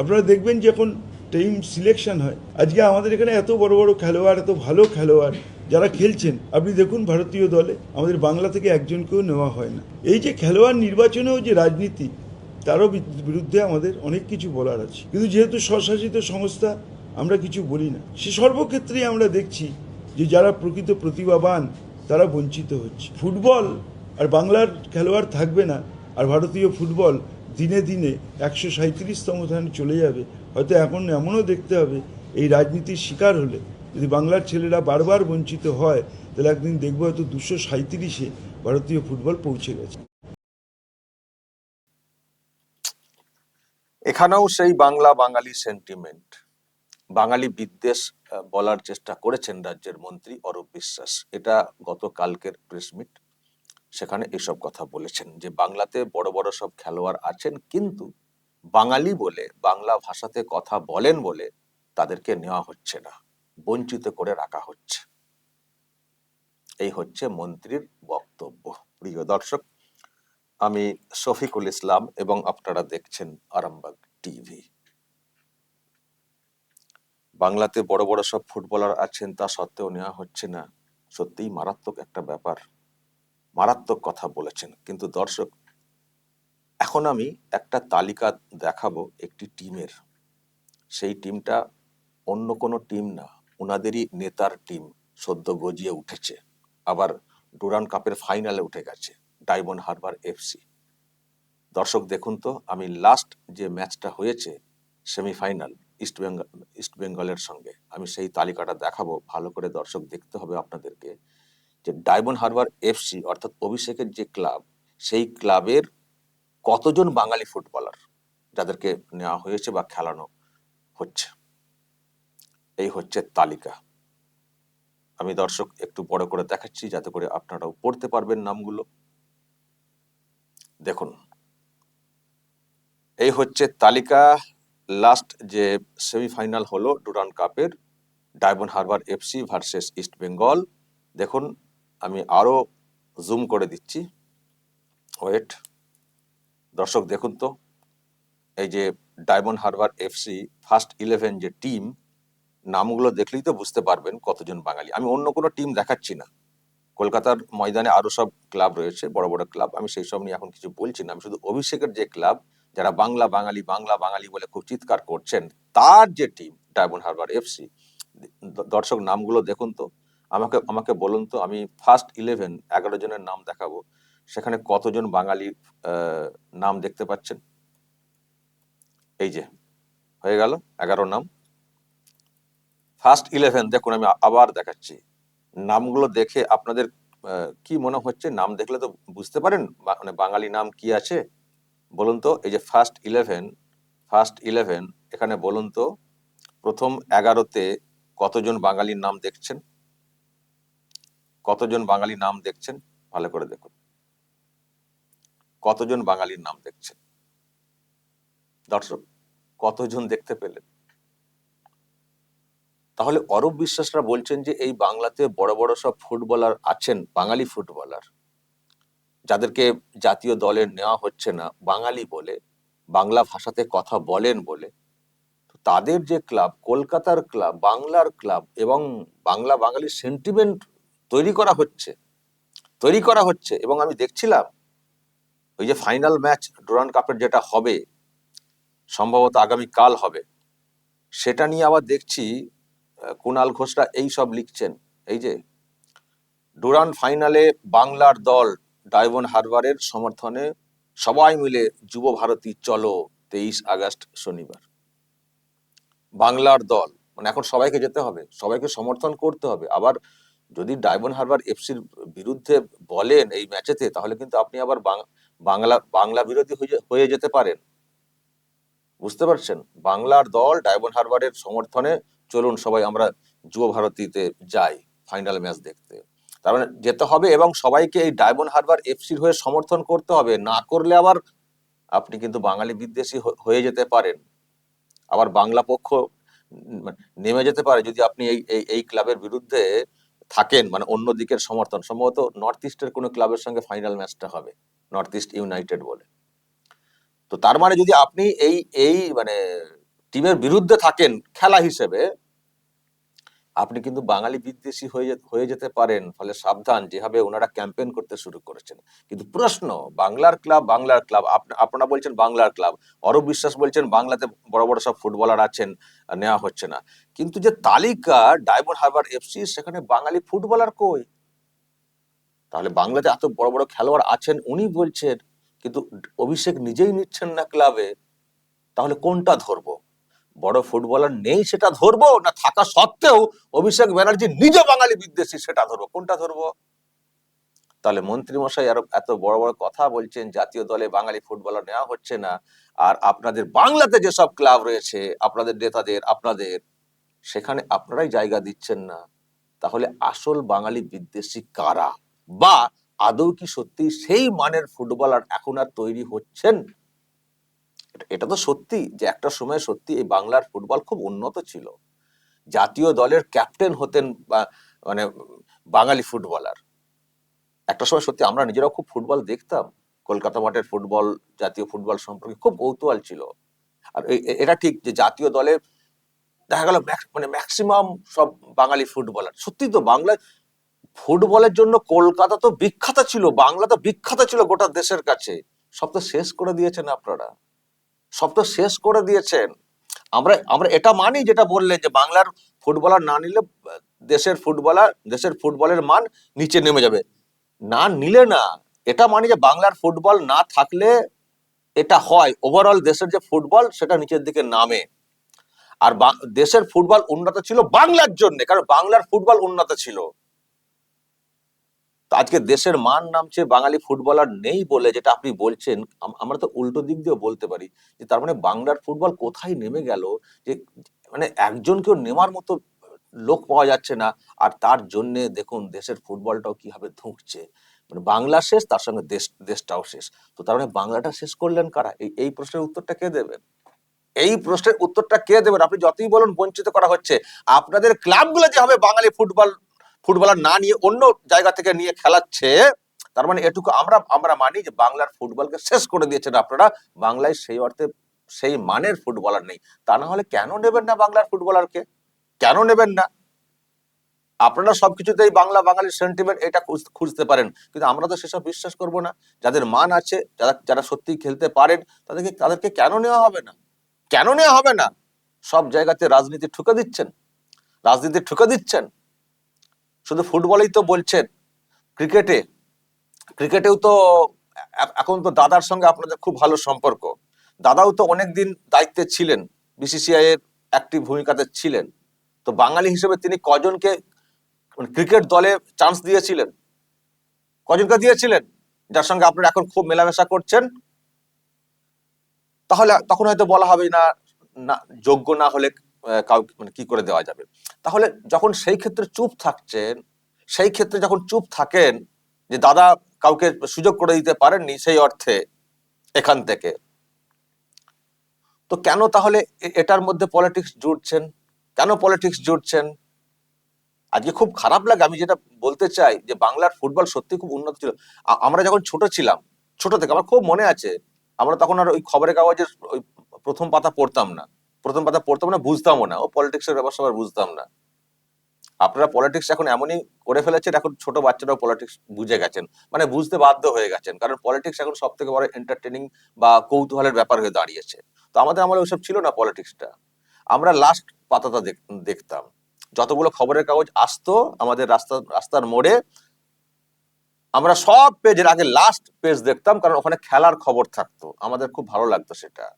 আপনারা দেখবেন যখন টিম সিলেকশন হয়। আজকে আমাদের এখানে এত বড় বড় খেলোয়াড়, এত ভালো খেলোয়াড় যারা খেলছেন, আপনি দেখুন ভারতীয় দলে, আমাদের বাংলা থেকে একজনকেও নেওয়া হয় না। এই যে খেলোয়াড় নির্বাচনেও যে রাজনীতি, তারও বিরুদ্ধে আমাদের অনেক কিছু বলার আছে। কিন্তু যেহেতু স্বশাসিত সংস্থা, আমরা কিছু বলি না। সে সর্বক্ষেত্রেই আমরা দেখছি যে যারা প্রকৃত প্রতিভাবান, তারা বঞ্চিত হচ্ছে। ফুটবল, আর বাংলার খেলোয়াড় থাকবে না, আর ভারতীয় ফুটবল দিনে দিনে একশো সাঁত্রিশতম স্থানে চলে যাবে। হয়তো এখন এমনও দেখতে হবে, এই রাজনীতির শিকার হলে। যদি বাংলার ছেলেরা বারবার বঞ্চিত হয়, তাহলে একদিন দেখব হয়তো দুশো সাঁত্রিশে ভারতীয় ফুটবল পৌঁছে গেছে। এখানেও সেই বাংলা বাঙালি সেন্টিমেন্ট বাঙালি বিদ্বেষ বলার চেষ্টা করেছেন রাজ্যের মন্ত্রী অরূপ বিশ্বাস। এটা গতকালকের প্রেস মিট সেখানে এসব কথা বলেছেন যে বাংলাতে বড় বড় সব খেলোয়াড় আছেন, কিন্তু বাঙালি বলে, বাংলা ভাষাতে কথা বলেন বলে তাদেরকে নেওয়া হচ্ছে না, বঞ্চিত করে রাখা হচ্ছে। এই হচ্ছে মন্ত্রীর বক্তব্য। প্রিয় দর্শক, আমি শফিকুল ইসলাম এবং আপনারা দেখছেন আরামবাগ টিভি। বাংলাতে বড় বড় সব ফুটবলার আছেন, তা সত্ত্বেও নেওয়া হচ্ছে না। সত্যিই মারাত্মক একটা ব্যাপার। মারাত্মক কথা বলেছেন। কিন্তু দর্শক, এখন আমি একটা তালিকা দেখাবো একটি টিমের। সেই টিমটা অন্য কোনো টিম না ওনাদেরই নেতার টিম সদ্য গজিয়ে উঠেছে। আবার ডুরান কাপের ফাইনালে উঠে গেছে, ডায়মন্ড হারবার এফসি দর্শক দেখুন তো, আমি লাস্ট যে ম্যাচটা হয়েছে, সেমিফাইনাল, ইস্ট বেঙ্গল ইস্ট বেঙ্গলের সঙ্গে, আমি সেই তালিকাটা দেখাবো। ভালো করে দর্শক দেখতে হবে আপনাদেরকে। যে ডায়মন্ড হারবার এফসি, অর্থাৎ অভিষেকের যে ক্লাব, সেই ক্লাবের কতজন বাঙালি ফুটবলার যাদেরকে নেওয়া হয়েছে বা খেলানো হচ্ছে? এই হচ্ছে তালিকা। আমি দর্শক, একটু বড় করে দেখাচ্ছি, যাতে করে আপনারাও পড়তে পারবেন নামগুলো। দেখুন। এই হচ্ছে তালিকা। লাস্ট যে সেমিফাইনাল হলো ডুরান কাপের, ডায়মন্ড হারবার এফসি ভার্সেস ইস্ট বেঙ্গল। দেখুন আমি আরও জুম করে দিচ্ছি। ওয়েট দর্শক দেখুন তো, এই যে Diamond Harbour FC first eleven যে টিম নামগুলো দেখলেই তো বুঝতে পারবেন কতজন বাঙালি। আমি অন্য কোনো টিম দেখাচ্ছি না। কলকাতার ময়দানে আরও সব ক্লাব রয়েছে, বড় বড় ক্লাব আমি সেই সব নিয়ে এখন কিছু বলছি না। আমি শুধু অভিষেকের যে ক্লাব যারা বাংলা বাঙালি বাংলা বাঙালি বলে খুব চিৎকার করছেন, তার যে টিম ডায়মন্ড হারবার এফসি দর্শক নামগুলো দেখুন তো আমাকে আমাকে বলুন তো, আমি ফার্স্ট ইলেভেন এগারো জনের নাম দেখাবো। সেখানে কতজন বাঙালি নাম দেখতে পাচ্ছেন? এই যে, হয়ে গেল, এগারো নাম। ফার্স্ট ইলেভেন দেখুন, আমি আবার দেখাচ্ছি। নামগুলো দেখে আপনাদের কি মনে হচ্ছে? নাম দেখলে তো বুঝতে পারেন মানে বাঙালি নাম কি আছে? বলুন তো, এই যে ফার্স্ট ইলেভেন ফার্স্ট ইলেভেন এখানে বলুন তো, প্রথম এগারোতে কতজন বাঙালির নাম দেখছেন? কতজন বাঙালির নাম দেখছেন, ভালো করে দেখুন। কতজন বাঙালির নাম দেখছেন? দর্শক কতজন দেখতে পেলেন? তাহলে অরূপ বিশ্বাসরা বলছেন যে এই বাংলাতে বড় বড় সব ফুটবলার আছেন, বাঙালি ফুটবলার। যাদেরকে জাতীয় দলে নেওয়া হচ্ছে না, বাঙালি বলে, বাংলা ভাষাতে কথা বলেন বলে। তাদের যে ক্লাব, কলকাতার ক্লাব, বাংলার ক্লাব এবং বাংলা বাঙালি সেন্টিমেন্ট তৈরি করা হচ্ছে। তৈরি করা হচ্ছে এবং আমি দেখছিলাম ওই যে ফাইনাল ম্যাচ ডুরান কাপের যেটা হবে, সম্ভবত আগামী কাল হবে, সেটা নিয়ে আবার দেখছি কুণাল ঘোষরা এই সব লিখছেন। এই যে, ডুরান ফাইনালে বাংলার দল ডায়মন্ড হারবারের সমর্থনে সবাই মিলে যুব ভারতী চলো তেইশ আগস্ট শনিবার। বাংলার দল মানে এখন সবাইকে যেতে হবে, সবাইকে সমর্থন করতে হবে। আবার যদি ডায়মন্ড হারবার এফসির বিরুদ্ধে বলেন এই ম্যাচেতে তাহলে কিন্তু আপনি আবার বাংলা বাংলা বিরোধী হয়ে- যেতে পারেন। বুঝতে পারছেন? বাংলার দল ডায়মন্ড হারবারের সমর্থনে, চলুন সবাই আমরা যুব ভারতীতে যাই ফাইনাল ম্যাচ দেখতে। তার মানে যেতে হবে এবং সবাইকে এই ডায়মন্ড হারবার এফসির হয়ে সমর্থন করতে হবে। না করলে আবার আপনি কিন্তু বাঙালি বিদ্বেষী হয়ে যেতে পারেন। আবার বাংলা পক্ষ নেমে যেতে পারে যদি আপনি এই এই ক্লাবের বিরুদ্ধে থাকেন মানে অন্য দিকের সমর্থন। সম্ভবত নর্থ ইস্টের কোনো ক্লাবের সঙ্গে ফাইনাল ম্যাচটা হবে নর্থ ইস্ট ইউনাইটেড বলে। তো তার মানে যদি আপনি এই এই মানে টিমের বিরুদ্ধে থাকেন, খেলা হিসেবে আপনি কিন্তু বাঙালি বিদ্বেষী হয়ে হয়ে যেতে পারেন, ফলে সাবধান, যেভাবে ওনারা ক্যাম্পেইন করতে শুরু করেছেন। কিন্তু প্রশ্ন, বাংলার ক্লাব বাংলার ক্লাব আপ- আপনারা বলছেন বাংলার ক্লাব অরব বিশ্বাস বলছেন বাংলাতে বড় বড় সব ফুটবলার আছেন, নেওয়া হচ্ছে না। কিন্তু যে তালিকা ডায়মন্ড হারবার এফসি সেখানে বাঙালি ফুটবলার কই? তাহলে বাংলাতে এত বড় বড় খেলোয়াড় আছেন, উনি বলছেন, কিন্তু অভিষেক নিজেই নিচ্ছেন না ক্লাবে তাহলে কোনটা ধরবো? বড় ফুটবলার নেই সেটা ধরবো না থাকা সত্ত্বেও অভিষেক ব্যানার্জি নিজে বাঙালি বিদ্বেষী, সেটা ধরবো। কোনটা ধরবো? তাহলে মন্ত্রী মশাই আরও এত বড় বড় কথা বলছেন, জাতীয় দলে বাঙালি ফুটবলার নেওয়া হচ্ছে না, আর আপনাদের বাংলাতে যেসব ক্লাব রয়েছে, আপনাদের নেতাদের, আপনাদের, সেখানে আপনারাই জায়গা দিচ্ছেন না। তাহলে আসল বাঙালি বিদ্বেষী কারা? বা আদৌ কি সত্যি সেই মানের ফুটবলার এখন আর তৈরি হচ্ছেন? এটা- তো সত্যি যে একটা সময় সত্যি এই বাংলার ফুটবল খুব উন্নত ছিল। জাতীয় দলের ক্যাপ্টেন হতেন মানে বাঙালি ফুটবলার। একটা সময় সত্যি আমরা নিজেরাও খুব ফুটবল দেখতাম। কলকাতা মাঠের ফুটবল, জাতীয় ফুটবল সম্পর্কে খুব কৌতূহল ছিল। আর এটা ঠিক যে জাতীয় দলে দেখা গেল মানে ম্যাক্সিমাম সব বাঙালি ফুটবলার। সত্যি তো বাংলা ফুটবলের জন্য কলকাতা তো বিখ্যাত ছিল, বাংলা তো বিখ্যাত ছিল গোটা দেশের কাছে। সব তো শেষ করে দিয়েছেন আপনারা। সব তো শেষ করে দিয়েছেন। আমরা আমরা এটা মানি যেটা বললেন যে বাংলার ফুটবলার না নিলে, দেশের ফুটবলার, দেশের ফুটবলের মান নিচে নেমে যাবে। না নিলে না, এটা মানি যে বাংলার ফুটবল না থাকলে এটা হয়। ওভারঅল দেশের যে ফুটবল, সেটা নিচের দিকে নামে। আর দেশের ফুটবল উন্নত ছিল বাংলার জন্য, কারণ বাংলার ফুটবল উন্নত ছিল। আজকে দেশের মান নামছে, বাঙালি ফুটবলার নেই বলে যেটা আপনি বলছেন আমরা তো উল্টো দিক দিয়েও বলতে পারি যে তার মানে বাংলার ফুটবল কোথায় নেমে গেল? যে মানে একজনকেও নেওয়ার মতো লোক পাওয়া যাচ্ছে না। আর তার জন্য দেখুন, দেশের ফুটবলটাও কীভাবে ধুঁকছে। মানে বাংলা শেষ, তার সঙ্গে দেশ, দেশটাও শেষ। তো তার মানে বাংলাটা শেষ করলেন কারা? এই এই প্রশ্নের উত্তরটা কে দেবেন? এই প্রশ্নের উত্তরটা কে দেবেন? আপনি যতই বলুন, বঞ্চিত করা হচ্ছে। আপনাদের ক্লাবগুলো যে হবে বাঙালি ফুটবল ফুটবলার না নিয়ে অন্য জায়গা থেকে নিয়ে খেলাচ্ছে, তার মানে এটুকু আমরা আমরা মানি যে বাংলার ফুটবলকে শেষ করে দিয়েছেন আপনারা। বাংলায় সেই অর্থে সেই মানের ফুটবলার নেই। তা না হলে কেন নেবেন না বাংলার ফুটবলারকে? কেন নেবেন না? আপনারা সবকিছুতেই বাংলা, বাঙালির সেন্টিমেন্ট এটা খুঁজ- খুঁজতে পারেন। কিন্তু আমরা তো সেসব বিশ্বাস করব না। যাদের মান আছে, যারা যারা সত্যি খেলতে পারেন, তাদেরকে তাদেরকে কেন নেওয়া হবে না? কেন নেওয়া হবে না? সব জায়গাতে রাজনীতি ঠুকে দিচ্ছেন। রাজনীতি ঠুকে দিচ্ছেন। শুধু ফুটবলেই তো বলছেন, ক্রিকেটে, ক্রিকেটেও তো এখন তো দাদার সঙ্গে আপনাদের খুব ভালো সম্পর্ক। দাদাও তো অনেকদিন দায়িত্বে ছিলেন বিসিসিআই এর একটি ভূমিকাতে ছিলেন। তো বাঙালি হিসেবে তিনি কজনকে মানে ক্রিকেট দলে চান্স দিয়েছিলেন? কজনকে দিয়েছিলেন? যার সঙ্গে আপনারা এখন খুব মেলামেশা করছেন? তাহলে তখন হয়তো বলা হবে না না, যোগ্য না হলে কাউকে মানে কি করে দেওয়া যাবে? তাহলে যখন সেই ক্ষেত্রে চুপ থাকছেন, সেই ক্ষেত্রে যখন চুপ থাকেন যে দাদা কাউকে সুযোগ করে দিতে পারেননি সেই অর্থে এখান থেকে। তো কেন তাহলে এটার মধ্যে পলিটিক্স জুড়ছেন কেন পলিটিক্স জুড়ছেন আজকে খুব খারাপ লাগে, আমি যেটা বলতে চাই যে বাংলার ফুটবল সত্যি খুব উন্নত ছিল। আমরা যখন ছোট ছিলাম, ছোট থেকে আমার খুব মনে আছে, আমরা তখন আর ওই খবরের কাগজের ওই প্রথম পাতা পড়তাম না। প্রথম পাতা পড়তাম না, বুঝতামও না। ও পলিটিক্সের ব্যাপার সবার বুঝতাম না। আপনারা পলিটিক্স এখন এমনই করে ফেলেছেন, এখন ছোট বাচ্চারাও পলিটিক্স বুঝে গেছেন। মানে বুঝতে বাধ্য হয়ে গেছেন, কারণ পলিটিক্স এখন সব থেকে বড় এন্টারটেনিং বা কৌতূহলের ব্যাপার হয়ে দাঁড়িয়েছে। তো আমাদের আমলে ওইসব ছিল না পলিটিক্সটা আমরা লাস্ট পাতাটা দেখ- দেখতাম। যতগুলো খবরের কাগজ আসতো আমাদের রাস্তা, রাস্তার মোড়ে, আমরা সব পেজের আগে লাস্ট পেজ দেখতাম, কারণ ওখানে খেলার খবর থাকতো। আমাদের খুব ভালো লাগতো সেটা।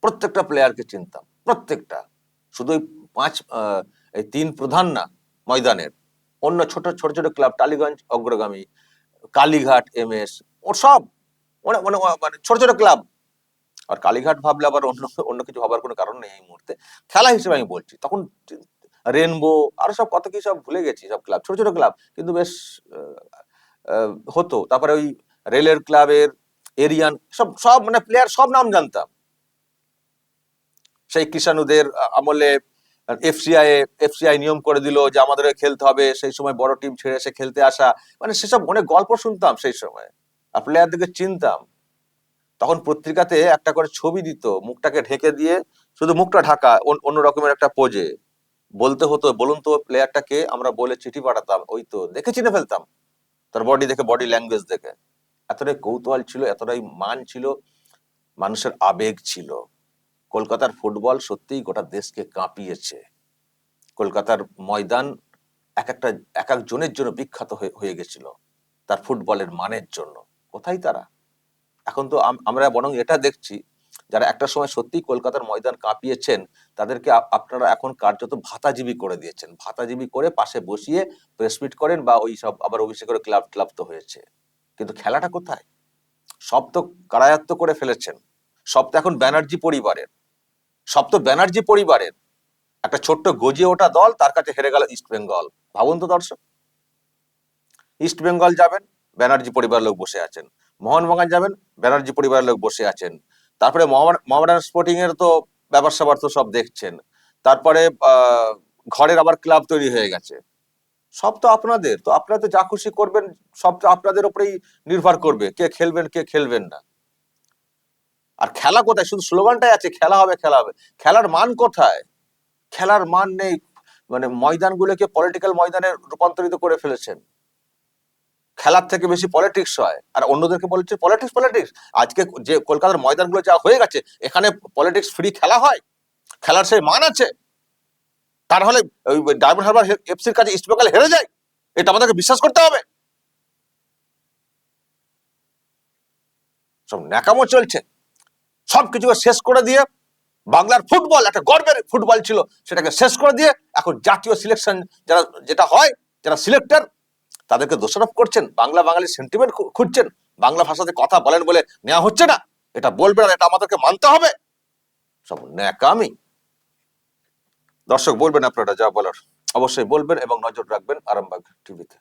প্রত্যেকটা প্লেয়ারকে চিনতাম। প্রত্যেকটা। শুধু ওই পাঁচ এই তিন প্রধান না, ময়দানের। অন্য ছোট ছোট ছোট ক্লাব, টালিগঞ্জ, অগ্রগামী, কালীঘাট এম এস ও সব। মানে মানে মানে ছোট ছোট ক্লাব। আর কালীঘাট ভাবলে আবার অন্য অন্য কিছু ভাবার কোনো কারণ নেই এই মুহূর্তে। খেলা হিসেবে আমি বলছি, তখন রেনবো, আরও সব কত কি সব ভুলে গেছি, সব ক্লাব, ছোট ছোট ক্লাব। কিন্তু বেশ হতো। তারপরে ওই রেলের ক্লাবের, এরিয়ান, সব সব মানে প্লেয়ার সব নাম জানতাম। সেই কিষাণুদের আমলে এফসিআই এফসিআই নিয়ম করে দিল যে আমাদের খেলতে হবে, সেই সময় বড় টিম ছেড়ে এসে খেলতে আসা। মানে সেসব অনেক গল্প শুনতাম সেই সময়। আর প্লেয়ারদেরকে চিনতাম। তখন পত্রিকাতে একটা করে ছবি দিত, মুখটাকে ঢেকে দিয়ে, শুধু মুখটা ঢাকা অন্য রকমের একটা পোজে বলতে হতো, বলুন তো প্লেয়ারটাকে আমরা বলে চিঠি পাঠাতাম, ওই তো, দেখে চিনে ফেলতাম। তার বডি দেখে বডি ল্যাঙ্গুয়েজ দেখে। এতটাই কৌতূহল ছিল, এতটাই মান ছিল, মানুষের আবেগ ছিল। কলকাতার ফুটবল সত্যিই গোটা দেশকে কাঁপিয়েছে। কলকাতার ময়দান এক একটা, এক একজনের জন্য বিখ্যাত হয়ে গেছিল তার ফুটবলের মানের জন্য। কোথায় তারা? এখন তো আম- আমরা বরং এটা দেখছি, যারা একটা সময় সত্যি কলকাতার ময়দান কাঁপিয়েছেন, তাদেরকে আপনারা এখন কার্যত ভাতাজীবী করে দিয়েছেন। ভাতাজীবী করে পাশে বসিয়ে প্রেসমিট করেন বা ওই সব আবার অভিষেক করে ক্লাব ক্লাব তো হয়েছে। কিন্তু খেলাটা কোথায়? সব তো কারায়ত্ত করে ফেলেছেন। সব তো এখন ব্যানার্জি পরিবারের। সব তো ব্যানার্জি পরিবারের একটা ছোট্ট গজিয়ে ওঠা দল, তার কাছে হেরে গেল ইস্ট বেঙ্গল। ভাবুন তো দর্শক। ইস্ট বেঙ্গল যাবেন, ব্যানার্জি পরিবারের লোক বসে আছেন। মোহনবাগান যাবেন, ব্যানার্জি পরিবারের লোক বসে আছেন। তারপরে মোহামেডান স্পোর্টিং এর তো ব্যাপার স্যাপার তো সব দেখছেন। তারপরে ঘরের আবার ক্লাব তৈরি হয়ে গেছে। সব তো আপনাদের, তো আপনারা তো যা খুশি করবেন, সব তো আপনাদের উপরেই নির্ভর করবে। কে খেলবেন কে খেলবেন না। আর খেলা কোথায়? শুধু স্লোগানটাই আছে, খেলা হবে খেলা হবে। খেলার মান কোথায়? খেলার মান নেই। মানে ময়দানগুলোকে পলিটিক্যাল ময়দানে রূপান্তরিত করে ফেলেছেন। খেলার থেকে বেশি পলিটিক্স হয়। আর অন্যদেরকে বলছে পলিটিক্স পলিটিক্স আজকে যে কলকাতার ময়দানগুলো যা হয়ে গেছে, এখানে পলিটিক্স ফ্রি খেলা হয়? খেলার সেই মান আছে? তার হলে ওই ডায়মন্ড হারবার এফসির কাছে ইস্টবেঙ্গল হেরে যায়? এটা আমাদেরকে বিশ্বাস করতে হবে? সব ন্যাকামো চলছে। সবকিছু শেষ করে দিয়ে বাংলার ফুটবল, একটা গর্বের ফুটবল ছিল, সেটাকে শেষ করে দিয়ে এখন জাতীয় সিলেকশন যারা, যেটা হয়, যারা সিলেক্টর তাদেরকে দোষারোপ করছেন। বাংলা বাঙালি সেন্টিমেন্ট খুঁজছেন। বাংলা ভাষাতে কথা বলেন বলে নেওয়া হচ্ছে না। এটা বলবেন আর এটা আমাদেরকে মানতে হবে। সব ন্যাকামি। দর্শক, বলবেন আপনারা যা বলার। অবশ্যই বলবেন এবং নজর রাখবেন আরামবাগ টিভিতে